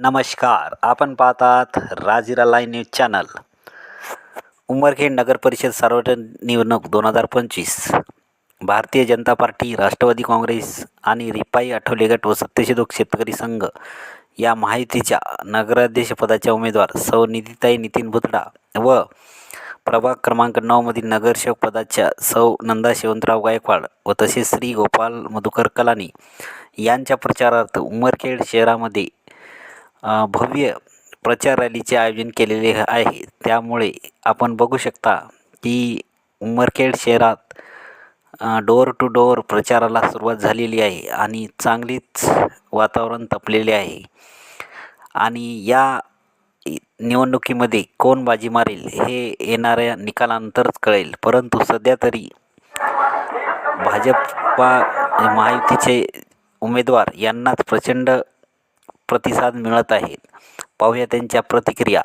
नमस्कार. आपण पाहतात Rajura live news channel. Umarkhed नगर परिषद सार्वजनिक निवडणूक दोन हजार पंचवीस. भारतीय जनता पार्टी राष्ट्रवादी काँग्रेस आणि रिपाई आठवले गट व सत्यशोधक शेतकरी संघ या महायुतीच्या नगराध्यक्षपदाच्या उमेदवार सौ निधिताई नितीन भुतडा व प्रभाग क्रमांक नऊमधील नगरसेवक पदाच्या सौ नंदा शेवंतराव गायकवाड व तसेच श्री गोपाल मधुकर कलानी यांच्या प्रचारार्थ उमरखेड शहरामध्ये भव्य प्रचार रॅलीचे आयोजन केलेले आहे. त्यामुळे आपण बघू शकता की उमरखेड शहरात डोअर टू डोअर प्रचाराला सुरुवात झालेली आहे आणि चांगलीच वातावरण तपलेले आहे. आणि या निवडणुकीमध्ये कोण बाजी मारेल हे येणाऱ्या निकालानंतरच कळेल. परंतु सध्या तरी भाजपा महायुतीचे उमेदवार यांनाच प्रचंड प्रतिसाद मिळत आहेत. पाहूया त्यांच्या प्रतिक्रिया.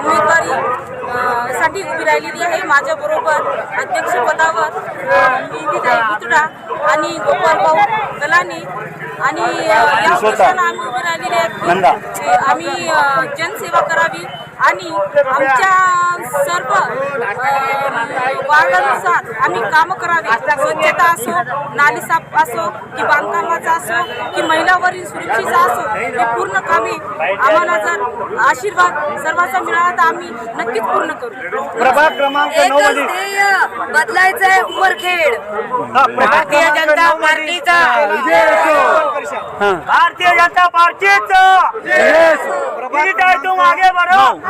उमेदवारी साठी उभी राहिलेली आहे. माझ्याबरोबर अध्यक्षपदावर निधीताई पुतळा आणि गोपाल भाऊ कलानी आणि या उद्देशानं आम्ही उभी राहिलेले आहेत. आम्ही जनसेवा करावी. आणि आमच्या सर्व वार्डानुसार आम्ही कामं करावी. स्वच्छता असो नाली साफ असो की बांधकामाचा असो की महिलावरील सुरक्षेचा असो हे पूर्ण कामे आम्हाला जर आशीर्वाद सर्वांचा मिळाला तर आम्ही नक्कीच पूर्ण करू. प्रभाग क्रमांक नऊ एकच मध्ये ध्येय बदलायचंय उमरखेड. भारतीय जनता पार्टीचा. भारतीय जनता पार्टीचा. आगे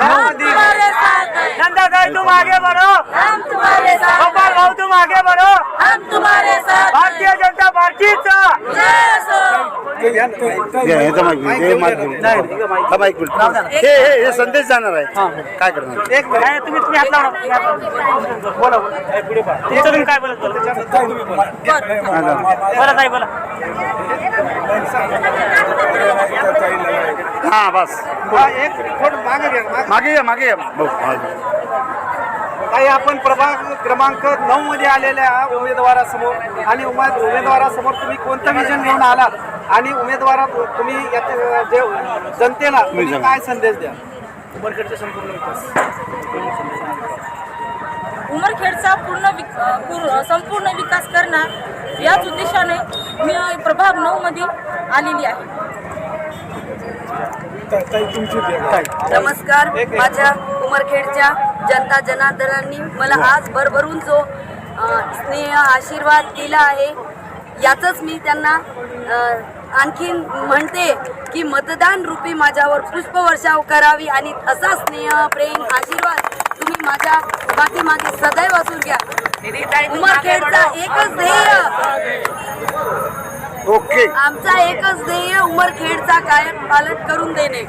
बढ़ो हम तुम्हारे साथ हैं, नंदाताई तुम आगे बढ़ो। हम तुम्हारे साथ गोपाल भाऊ तुम आगे बढ़ो। हम तुम्हारे साथ भारतीय जनता पार्टीचा। जय असो हे संदेश जाणार आहे. काय करणार? एक काय तुम्ही तुम्ही हात. बोला तुम्ही काय बोलत बोला बोला. ताई बोला. हा बस. एक थोडं मागे घ्या मागे. मागे या मागे या. भाऊ. काही आपण प्रभाग क्रमांक नऊ मध्ये आलेल्या उमेदवारासमोर आणि उमेद उमेदवारासमोर तुम्ही कोणतं विजन घेऊन आलात? आणि उमेदवारात तुम्ही यात जे जनतेला तुम्ही काय संदेश द्या उमरखेडचे संपूर्ण विकास. उमरखेडचा पूर्ण विक अ, पूर- संपूर्ण विकास करणं याच उद्देशाने मी प्रभाग नऊ मध्ये आलेली आहे. नमस्कार. माझ्या उमरखेडच्या जनता जनार्दनांनी मला आज भरभरून जो स्नेह आशीर्वाद दिला आहे याचंच मी त्यांना आणखीन म्हणते की मतदान रूपी माझ्यावर पुष्पवर्षाव करावी आणि असा स्नेह प्रेम आशीर्वाद तुम्ही माझ्या पाठीमागे सदैव असून घ्या. उमरखेडचा एकच ध्येय. ओके आमचा एकच ध्येय उमरखेडचा कायम पालन करून देणे.